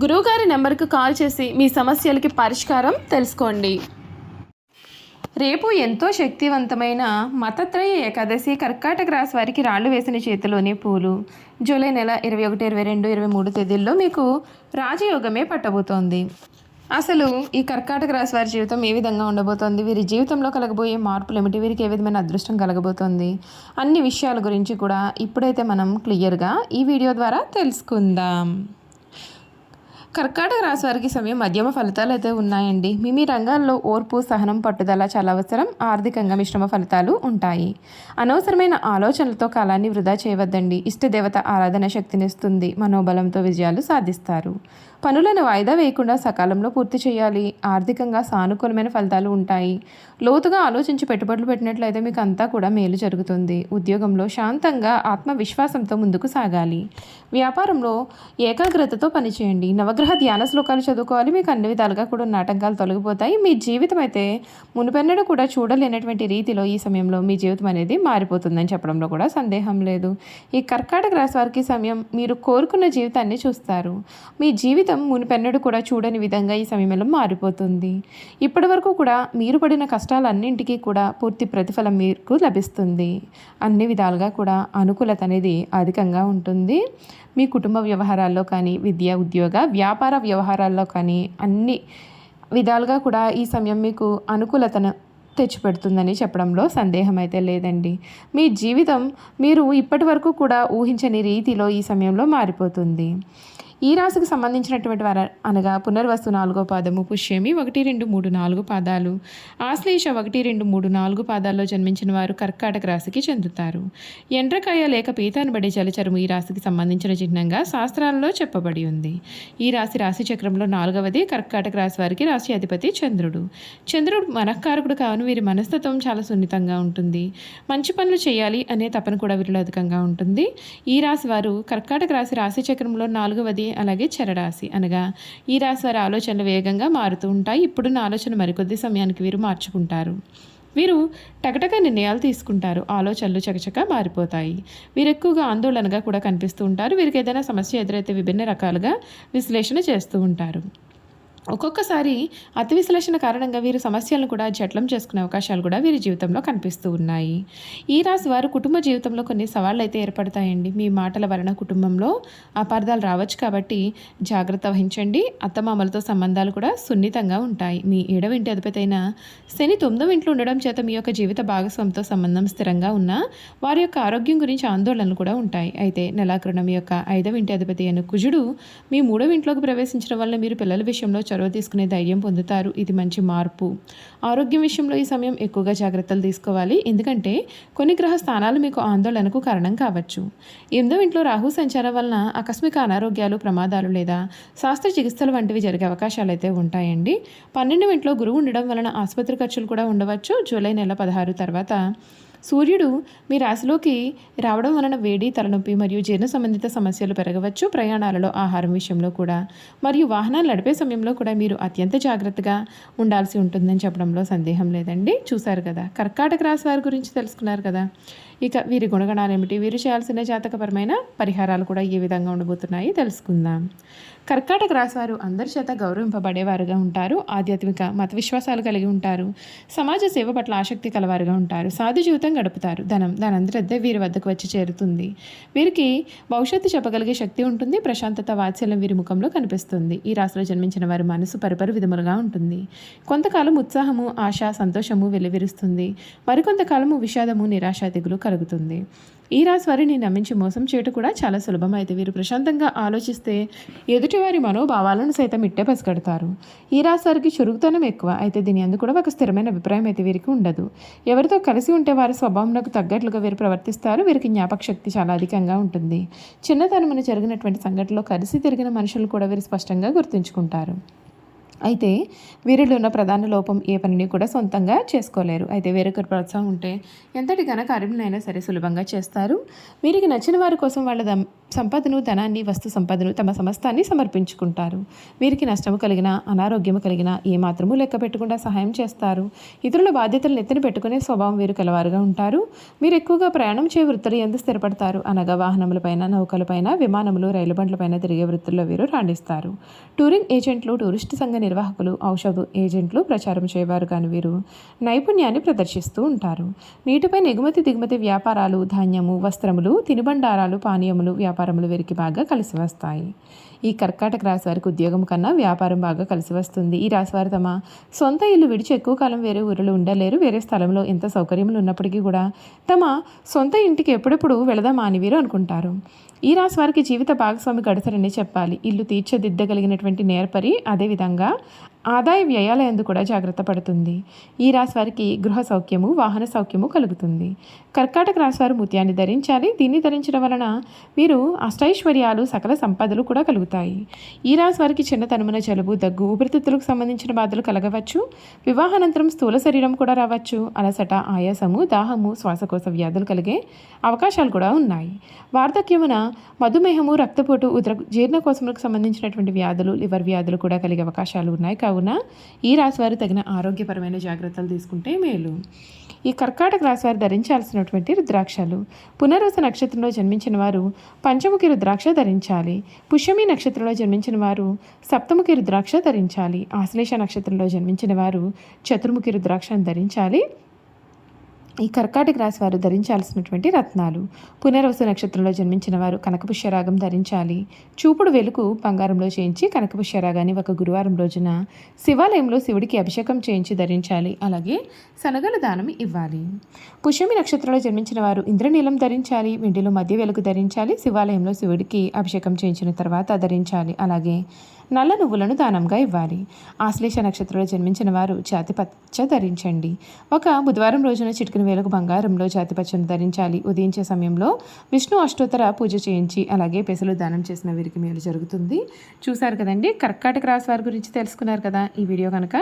గురువుగారి నెంబర్కు కాల్ చేసి మీ సమస్యలకి పరిష్కారం తెలుసుకోండి. రేపు ఎంతో శక్తివంతమైన మతత్రయ ఏకాదశి కర్కాటక రాశి వారికి రాళ్ళు వేసిన చేతిలోని పూలు. జూలై నెల ఇరవై ఒకటి ఇరవై రెండు ఇరవై మూడు తేదీల్లో మీకు రాజయోగమే పట్టబోతోంది. అసలు ఈ కర్కాటక రాశి వారి జీవితం ఏ విధంగా ఉండబోతోంది? వీరి జీవితంలో కలగబోయే మార్పులు ఏమిటి వీరికి ఏ విధమైన అదృష్టం కలగబోతోంది? అన్ని విషయాల గురించి కూడా ఇప్పుడైతే మనం క్లియర్గా ఈ వీడియో ద్వారా తెలుసుకుందాం. కర్కాటక రాశి వారికి సమయం మధ్యమ ఫలితాలు అయితే ఉన్నాయండి. మీ మీ రంగాల్లో ఓర్పు సహనం పట్టుదల చాలా అవసరం. ఆర్థికంగా మిశ్రమ ఫలితాలు ఉంటాయి. అనవసరమైన ఆలోచనలతో కాలాన్ని వృధా చేయవద్దండి. ఇష్టదేవత ఆరాధన శక్తినిస్తుంది మనోబలంతో విజయాలు సాధిస్తారు. పనులను వాయిదా వేయకుండా సకాలంలో పూర్తి చేయాలి. ఆర్థికంగా సానుకూలమైన ఫలితాలు ఉంటాయి. లోతుగా ఆలోచించి పెట్టుబడులు పెట్టినట్లయితే మీకు అంతా కూడా మేలు జరుగుతుంది. ఉద్యోగంలో శాంతంగా ఆత్మవిశ్వాసంతో ముందుకు సాగాలి. వ్యాపారంలో ఏకాగ్రతతో పనిచేయండి. నవగ్రహ ధ్యాన శ్లోకాలు చదువుకోవాలి. మీకు అన్ని విధాలుగా కూడా ఉన్న ఆటంకాలు తొలగిపోతాయి. మీ జీవితం అయితే మునుపెన్నడూ కూడా చూడలేనటువంటి రీతిలో ఈ సమయంలో మీ జీవితం అనేది మారిపోతుందని చెప్పడంలో కూడా సందేహం లేదు. ఈ కర్కాటక రాశి వారికి సమయం మీరు కోరుకున్న జీవితాన్ని చూస్తారు. మీ జీవితం మునిపెన్నడూ కూడా చూడని విధంగా ఈ సమయంలో మారిపోతుంది. ఇప్పటి వరకు కూడా మీరు పడిన కష్టాలన్నింటికీ కూడా పూర్తి ప్రతిఫలం మీకు లభిస్తుంది. అన్ని విధాలుగా కూడా అనుకూలత అనేది అధికంగా ఉంటుంది. మీ కుటుంబ వ్యవహారాల్లో కానీ విద్య ఉద్యోగ వ్యాపార వ్యవహారాల్లో కానీ అన్ని విధాలుగా కూడా ఈ సమయం మీకు అనుకూలతను తెచ్చిపెడుతుందని చెప్పడంలో సందేహం అయితే లేదండి. మీ జీవితం మీరు ఇప్పటి వరకు కూడా ఊహించని రీతిలో ఈ సమయంలో మారిపోతుంది. ఈ రాశికి సంబంధించినటువంటి వారు అనగా పునర్వస్తు నాలుగో పాదము పుష్యమి ఒకటి రెండు మూడు నాలుగు పాదాలు. ఆశ్లేష ఒకటి రెండు మూడు నాలుగు పాదాల్లో జన్మించిన వారు కర్కాటక రాశికి చెందుతారు. ఎండ్రకాయ లేక పీతానబడి జలచరము ఈ రాశికి సంబంధించిన చిహ్నంగా శాస్త్రాలలో చెప్పబడి ఉంది. ఈ రాశి రాశి చక్రంలో నాలుగవది కర్కాటక రాశి వారికి రాశి అధిపతి చంద్రుడు. చంద్రుడు మనఃకారకుడు కావును వీరి మనస్తత్వం చాలా సున్నితంగా ఉంటుంది. మంచి పనులు చేయాలి అనే తపన కూడా వీరిలో అధికంగా ఉంటుంది. ఈ రాశి వారు కర్కాటక రాశి రాశి చక్రంలో నాలుగవది అలాగే చరరాశి అనగా ఈ రాశి వారి ఆలోచనలు వేగంగా మారుతూ ఉంటాయి. ఇప్పుడున్న ఆలోచన మరికొద్ది సమయానికి వీరు మార్చుకుంటారు. వీరు టకటక నిర్ణయాలు తీసుకుంటారు. ఆలోచనలు చకచక మారిపోతాయి. వీరు ఎక్కువగా ఆందోళనగా కూడా కనిపిస్తూ ఉంటారు. వీరికి ఏదైనా సమస్య ఎదురైతే విభిన్న రకాలుగా విశ్లేషణ చేస్తూ ఉంటారు. ఒక్కొక్కసారి అతి విశ్లేషణ కారణంగా వీరు సమస్యలను కూడా జట్లం చేసుకునే అవకాశాలు కూడా వీరి జీవితంలో కనిపిస్తూ ఉన్నాయి. ఈ రాశి వారు కుటుంబ జీవితంలో కొన్ని సవాళ్ళు అయితే ఏర్పడతాయండి. మీ మాటల వలన కుటుంబంలో అపార్థాలు రావచ్చు కాబట్టి జాగ్రత్త వహించండి. అత్తమామలతో సంబంధాలు కూడా సున్నితంగా ఉంటాయి. మీ ఏడవ ఇంటి అధిపతి శని తొమ్మిదవ ఇంట్లో ఉండడం చేత మీ యొక్క జీవిత భాగస్వామితో సంబంధం స్థిరంగా ఉన్న వారి యొక్క ఆరోగ్యం గురించి ఆందోళనలు కూడా ఉంటాయి. అయితే నెలాకృణ యొక్క ఐదవ ఇంటి అధిపతి అయిన కుజుడు మీ మూడవ ఇంట్లోకి ప్రవేశించడం వల్ల మీరు పిల్లల విషయంలో చొరవ తీసుకునే ధైర్యం పొందుతారు. ఇది మంచి మార్పు. ఆరోగ్యం విషయంలో ఈ సమయం ఎక్కువగా జాగ్రత్తలు తీసుకోవాలి. ఎందుకంటే కొన్ని గ్రహ స్థానాలు మీకు ఆందోళనకు కారణం కావచ్చు. ఎనిమిదవ ఇంట్లో రాహు సంచారం వలన ఆకస్మిక అనారోగ్యాలు ప్రమాదాలు లేదా శాస్త్ర చికిత్సలు వంటివి జరిగే అవకాశాలు అయితే ఉంటాయండి. పన్నెండవ ఇంట్లో గురువు ఉండడం వలన ఆసుపత్రి ఖర్చులు కూడా ఉండవచ్చు. జూలై నెల పదహారు తర్వాత సూర్యుడు మీ రాశిలోకి రావడం వలన వేడి తలనొప్పి మరియు జీర్ణ సంబంధిత సమస్యలు పెరగవచ్చు. ప్రయాణాలలో ఆహారం విషయంలో కూడా మరియు వాహనాలు నడిపే సమయంలో కూడా మీరు అత్యంత జాగ్రత్తగా ఉండాల్సి ఉంటుందని చెప్పడంలో సందేహం లేదండి. చూశారు కదా కర్కాటక రాశి వారి గురించి తెలుసుకున్నారు కదా. ఇక వీరి గుణగణాలు ఏమిటి? వీరు చేయాల్సిన జాతకపరమైన పరిహారాలు కూడా ఏ విధంగా ఉండబోతున్నాయి తెలుసుకుందాం. కర్కాటక రాశివారు అందరి చేత గౌరవింపబడేవారుగా ఉంటారు. ఆధ్యాత్మిక మత విశ్వాసాలు కలిగి ఉంటారు. సమాజ సేవ పట్ల ఆసక్తి కలవారుగా ఉంటారు. సాధు జీవితం గడుపుతారు. ధనం దానంతరద్దే వీరి వద్దకు వచ్చి చేరుతుంది. వీరికి భవిష్యత్తు చెప్పగలిగే శక్తి ఉంటుంది. ప్రశాంతత వాత్సల్యం వీరి ముఖంలో కనిపిస్తుంది. ఈ రాశిలో జన్మించిన వారి మనసు పరుపరు విధములుగా ఉంటుంది. కొంతకాలం ఉత్సాహము ఆశ సంతోషము వెలువరిస్తుంది. మరికొంతకాలము విషాదము నిరాశ దిగులు కలుగుతుంది. ఈ రాశి వారిని నమ్మించి మోసం చేయటం కూడా చాలా సులభం. అయితే వీరు ప్రశాంతంగా ఆలోచిస్తే ఎదుటివారి మనోభావాలను సైతం ఇట్టే పసిగడతారు. ఈ రాశి వారికి చురుకుతనం ఎక్కువ. అయితే దీని అందు కూడా ఒక స్థిరమైన అభిప్రాయం అయితే వీరికి ఉండదు. ఎవరితో కలిసి ఉంటే వారి స్వభావంలోకి తగ్గట్లుగా వీరు ప్రవర్తిస్తారు. వీరికి జ్ఞాపక శక్తి చాలా అధికంగా ఉంటుంది. చిన్నతనమున జరిగినటువంటి సంఘటనలో కలిసి తిరిగిన మనుషులు కూడా వీరు స్పష్టంగా గుర్తుంచుకుంటారు. అయితే వీరిలో ఉన్న ప్రధాన లోపం ఏ పనిని కూడా సొంతంగా చేసుకోలేరు. అయితే వేరొకరి ప్రోత్సాహం ఉంటే ఎంతటి ఘన కార్యములైనా సరే సులభంగా చేస్తారు. వీరికి నచ్చిన వారి కోసం వాళ్ళ దం సంపదను ధనాన్ని వస్తు సంపదను తమ సమస్తాన్ని సమర్పించుకుంటారు. వీరికి నష్టము కలిగిన అనారోగ్యము కలిగిన ఏ మాత్రము లెక్క పెట్టకుండా సహాయం చేస్తారు. ఇతరుల బాధ్యతలు నెత్తిన పెట్టుకునే స్వభావం వీరు కలవారుగా ఉంటారు. వీరు ఎక్కువగా ప్రయాణం చే వృత్తులు ఎందు స్థిరపడతారు. అనగా వాహనములపైన నౌకలపైన విమానములు రైలు బండ్లపైన తిరిగే వృత్తుల్లో వీరు రాణిస్తారు. టూరింగ్ ఏజెంట్లు టూరిస్టు సంఘ నిర్వాహకులు ఔషధ ఏజెంట్లు ప్రచారం చేయవారు కాని వీరు నైపుణ్యాన్ని ప్రదర్శిస్తూ ఉంటారు. నీటిపై ఎగుమతి దిగుమతి వ్యాపారాలు ధాన్యము వస్త్రములు తినుబండారాలు పానీయములు వ్యాపారములు వీరికి బాగా కలిసి వస్తాయి. ఈ కర్కాటక రాశి వారికి ఉద్యోగం కన్నా వ్యాపారం బాగా కలిసి వస్తుంది. ఈ రాశి వారు తమ సొంత ఇల్లు విడిచి ఎక్కువ కాలం వేరే ఊరిలో ఉండలేరు. వేరే స్థలంలో ఎంత సౌకర్యములు ఉన్నప్పటికీ కూడా తమ సొంత ఇంటికి ఎప్పుడెప్పుడు వెళదామా అని వీరు అనుకుంటారు. ఈ రాశి వారికి జీవిత భాగస్వామి గడసరని చెప్పాలి. ఇల్లు తీర్చిదిద్దగలిగినటువంటి నేర్పరి అదేవిధంగా ఆదాయ వ్యయాల ఎందు కూడా జాగ్రత్త పడుతుంది. ఈ రాశి వారికి గృహ సౌఖ్యము వాహన సౌఖ్యము కలుగుతుంది. కర్కాటక రాశి వారు ముత్యాన్ని ధరించాలి. దీన్ని ధరించడం వలన వీరు అష్టైశ్వర్యాలు సకల సంపదలు కూడా కలుగుతాయి. ఈ రాశి వారికి చిన్నతనమున జలుబు దగ్గు ఊపిరితిత్తులకు సంబంధించిన బాధలు కలగవచ్చు. వివాహానంతరం స్థూల శరీరం కూడా రావచ్చు. అలసట ఆయాసము దాహము శ్వాసకోశ వ్యాధులు కలిగే అవకాశాలు కూడా ఉన్నాయి. వార్ధక్యమున మధుమేహము రక్తపోటు ఉద్ర జీర్ణకోశములకు సంబంధించినటువంటి వ్యాధులు లివర్ వ్యాధులు కూడా కలిగే అవకాశాలు ఉన్నాయి. కావున ఈ రాశి వారు తగిన ఆరోగ్యపరమైన జాగ్రత్తలు తీసుకుంటే మేలు. ఈ కర్కాటక రాశివారు ధరించాల్సినటువంటి రుద్రాక్షలు. పునర్వస నక్షత్రంలో జన్మించిన వారు పంచముఖి రుద్రాక్ష ధరించాలి. పుష్యమి నక్షత్రంలో జన్మించిన వారు సప్తముఖి రుద్రాక్ష ధరించాలి. ఆశ్లేష నక్షత్రంలో జన్మించిన వారు చతుర్ముఖి రుద్రాక్షను ధరించాలి. ఈ కర్కాటక రాశి వారు ధరించాల్సినటువంటి రత్నాలు. పునర్వసు నక్షత్రంలో జన్మించిన వారు కనకపుష్యరాగం ధరించాలి. చూపుడు వెలుగు బంగారంలో చేయించి కనకపుష్యరాగాన్ని ఒక గురువారం రోజున శివాలయంలో శివుడికి అభిషేకం చేయించి ధరించాలి. అలాగే శనగల దానం ఇవ్వాలి. పుష్యమి నక్షత్రంలో జన్మించిన వారు ఇంద్రనీలం ధరించాలి. వెండిలో మధ్య వెలుగు ధరించాలి. శివాలయంలో శివుడికి అభిషేకం చేయించిన తర్వాత ధరించాలి. అలాగే నల్ల నువ్వులను దానంగా ఇవ్వాలి. ఆశ్లేష నక్షత్రంలో జన్మించిన వారు జాతిపచ్చ ధరించండి. ఒక బుధవారం రోజున చిటికిన వేలకు బంగారంలో జాతిపచ్చను ధరించాలి. ఉదయించే సమయంలో విష్ణు అష్టోత్తర పూజ చేయించి అలాగే పెసలు దానం చేసిన వీరికి మేలు జరుగుతుంది. చూశారు కదండి? కర్కాటక రాశి వారి గురించి తెలుసుకున్నారు కదా? ఈ వీడియో కనుక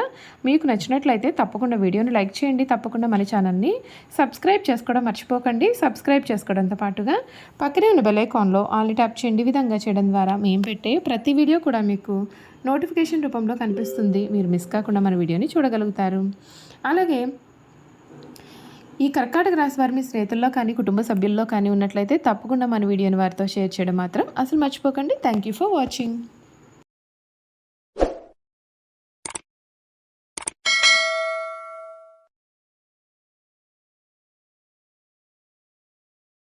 మీకు నచ్చినట్లయితే తప్పకుండా వీడియోని లైక్ చేయండి. తప్పకుండా మన ఛానల్ని సబ్స్క్రైబ్ చేసుకోవడం మర్చిపోకండి. సబ్స్క్రైబ్ చేసుకోవడంతో పాటుగా పక్కనే ఉన్న బెల్ ఐకాన్లో ఆల్ని ట్యాప్ చేయండి. విధంగా చేయడం ద్వారా మేము పెట్టే ప్రతి వీడియో కూడా మీకు మీకు నోటిఫికేషన్ రూపంలో కనిపిస్తుంది. మీరు మిస్ కాకుండా మన వీడియోని చూడగలుగుతారు. అలాగే ఈ కర్కాటక రాశి వారి మీ స్నేహితుల్లో కానీ కుటుంబ సభ్యుల్లో కానీ ఉన్నట్లయితే తప్పకుండా మన వీడియోని వారితో షేర్ చేయడం మాత్రం అసలు మర్చిపోకండి. Thank you for watching